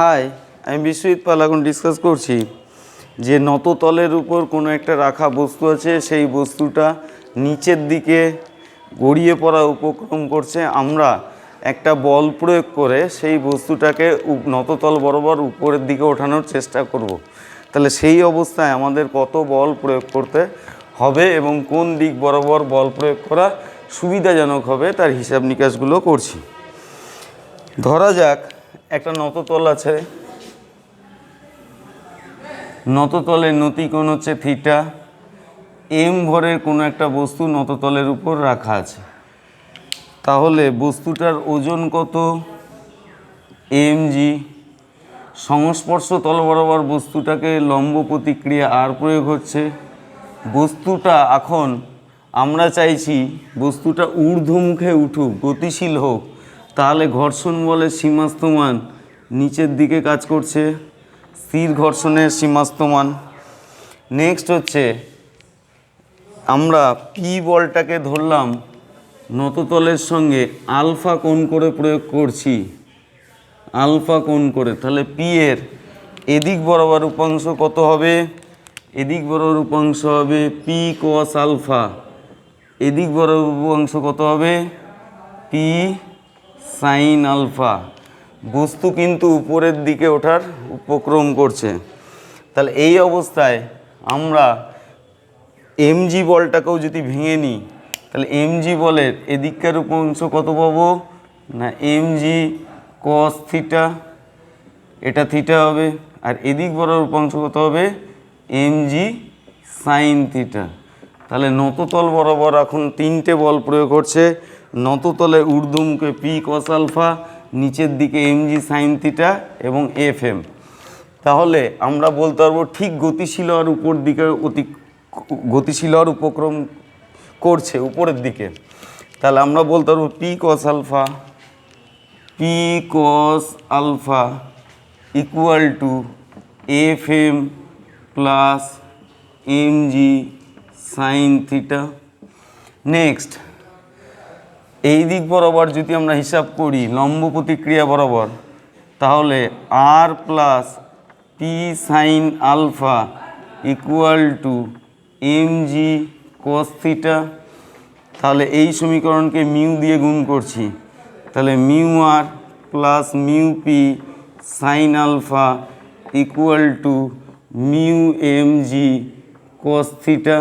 High, আমি বিশ্বজিৎ পাল এখন discuss করছি যে নততলের উপর কোনো একটা রাখা বস্তু আছে, সেই বস্তুটা নিচের দিকে গড়িয়ে পড়া উপক্রম করছে আমরা একটা বল প্রয়োগ করে সেই বস্তুটাকে নততল বরাবর উপরের দিকে ওঠানোর চেষ্টা করব। তাহলে সেই অবস্থায় আমাদের কত বল প্রয়োগ করতে হবে এবং কোন দিক বরাবর বল প্রয়োগ করা সুবিধাজনক হবে, তার হিসাব নিকাশগুলো করছি ধরা যাক একটা নততল আছে। নততলের নতি কোণ হচ্ছে থিটা। এম ভরের কোনো একটা বস্তু নততলের উপর রাখা আছে। তাহলে বস্তুটার ওজন কত? এম জি সংস্পর্শ তল বরাবর বস্তুটাকে লম্ব প্রতিক্রিয়া আর প্রয়োগ হচ্ছে। বস্তুটা এখন আমরা চাইছি বস্তুটা ঊর্ধ্বমুখে উঠুক, গতিশীল হোক। তাহলে ঘর্ষণ বলের সীমাস্তমান নিচের দিকে কাজ করছে, স্থির ঘর্ষণের সীমাস্তমান। নেক্সট হচ্ছে, আমরা পি বলটাকে ধরলাম নততলের সঙ্গে আলফা কোণ করে প্রয়োগ করছি। আলফা কোণ করে, তাহলে পি এর এদিক বরাবর উপাংশ কত হবে? এদিক বরাবর উপাংশ হবে পি কস আলফা। এদিক বরাবর উপাংশ কত হবে? P sine alpha. বস্তু কিন্তু উপরের দিকে ওঠার উপক্রম করছে। তাহলে এই অবস্থায় আমরা এমজি বলটাকেও যদি ভেঙে নিই, তাহলে এমজি বলের এদিককার উপাংশ কত পাবো? না, এমজি কস থিটা এটা থিটা হবে, আর এদিক বড় উপাংশ কত হবে? এমজি সাইন থিটা তাহলে নততল বরাবর এখন তিনটে বল প্রয়োগ করছে। নততলে ঊর্ধ্বমুখে পি কস আলফা নিচের দিকে এমজি সাইন থিটা এবং এফ এম তাহলে আমরা বলতে পারব ঠিক গতিশীল আর উপর দিকে অতি গতিশীল আর উপক্রম করছে উপরের দিকে। তাহলে আমরা বলতে পারব P cos alpha P cos alpha equal to F M plus M G sine theta next এই দিক বরাবর যদি আমরা হিসাব করি, লম্ব প্রতিক্রিয়া বরাবর, তাহলে R plus P sine alpha equal to M G cos theta তাহলে এই সমীকরণকে মিউ দিয়ে গুণ করছি। তাহলে mu R plus mu P sine alpha equal to mu M G theta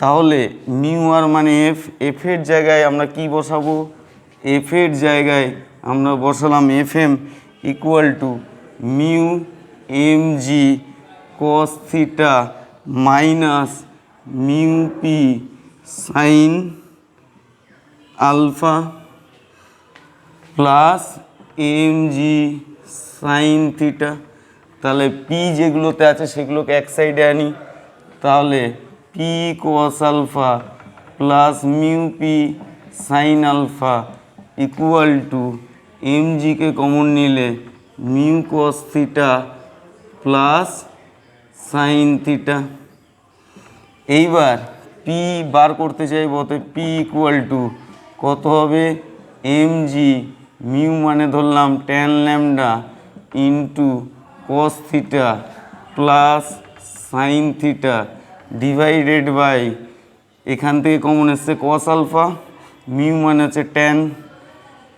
তাহলে মিউ আর মানে এফ এফের জায়গায় আমরা কি বসাবো? এফের জায়গায় আমরা বসালাম F M equal to mu M G cos theta minus mu P sine alpha plus M G sine theta তাহলে পি যেগুলোতে আছে সেগুলোকে এক সাইডে আনি। তাহলে P cos alpha plus mu P sine alpha equal to M GK common নিলে mu cos theta plus sine theta এইবার পি বার করতে চাইব তো পি ইকুয়াল টু কত হবে? এম জি মিউ মানে ধরলাম tan lambda into cos theta plus sine theta divided by এখান থেকে কমন এসছে কস আলফা মিউ মানে হচ্ছে টেন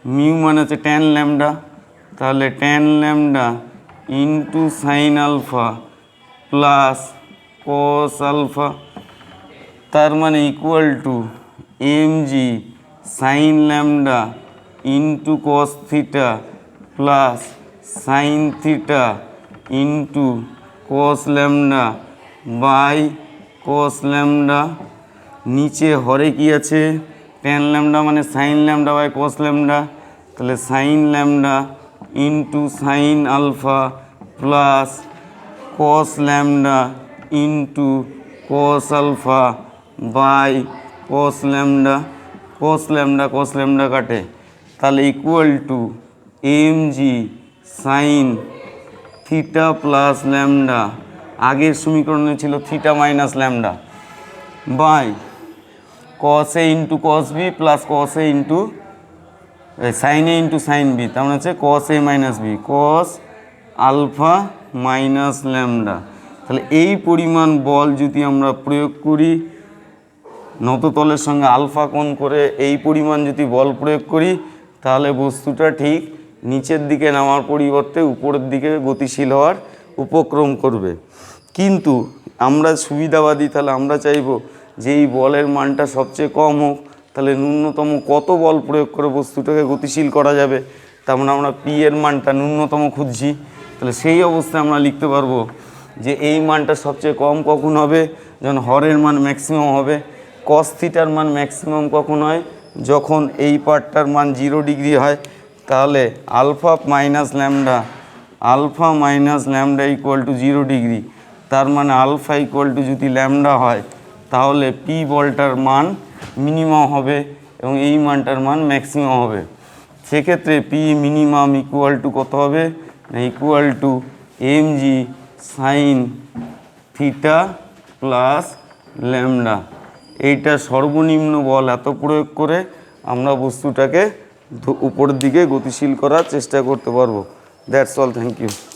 মিউ মানে হচ্ছে টেন ল্যামডা তাহলে tan lambda into sine alpha plus cos alpha তার মানে equal to M G sine lambda into cos theta plus sine theta into cos lambda by cos lambda নিচে হরে কি আছে? টেন ল্যামডা মানে sine lambda by cos lambda তাহলে sine lambda into sine alpha plus cos lambda into cos alpha by cos lambda cos lambda cos lambda কাটে। তাহলে equal to M G sine theta plus lambda আগের সমীকরণে ছিল theta minus lambda. By. Cos A into cos B plus cos A into sine A into sine B তার মানে হচ্ছে cos A minus B cos alpha minus lambda. তাহলে এই পরিমাণ বল যদি আমরা প্রয়োগ করি, নততলের সঙ্গে আলফা কোণ করে এই পরিমাণ যদি বল প্রয়োগ করি, তাহলে বস্তুটা ঠিক নিচের দিকে নামার পরিবর্তে উপরের দিকে গতিশীল হওয়ার উপক্রম করবে। কিন্তু আমরা সুবিধাবাদী, তাহলে আমরা চাইব যে এই বলের মানটা সবচেয়ে কম হোক, তাহলে ন্যূনতম কত বল প্রয়োগ করে বস্তুটাকে গতিশীল করা যাবে? তার মানে আমরা পি এর মানটা ন্যূনতম খুঁজছি। তাহলে সেই অবস্থায় আমরা লিখতে পারব যে এই মানটা সবচেয়ে কম কখন হবে? যখন হরের মান ম্যাক্সিমাম হবে। কস থিটার মান ম্যাক্সিমাম কখন হয়? যখন এই পার্টটার মান জিরো ডিগ্রি হয়, তাহলে alpha minus lambda alpha minus lambda equal to zero degree তার মানে আলফা ইকুয়াল টু যদি ল্যামডা হয়, তাহলে পি বলটার মান মিনিমাম হবে এবং এই মানটার মান ম্যাক্সিমাম হবে। সেক্ষেত্রে পি মিনিমাম ইকুয়াল টু কত হবে? না equal to M G sine theta plus lambda. এইটা সর্বনিম্ন বল এত প্রয়োগ করে আমরা বস্তুটাকে উপরের দিকে গতিশীল করার চেষ্টা করতে পারব। that's all. Thank you.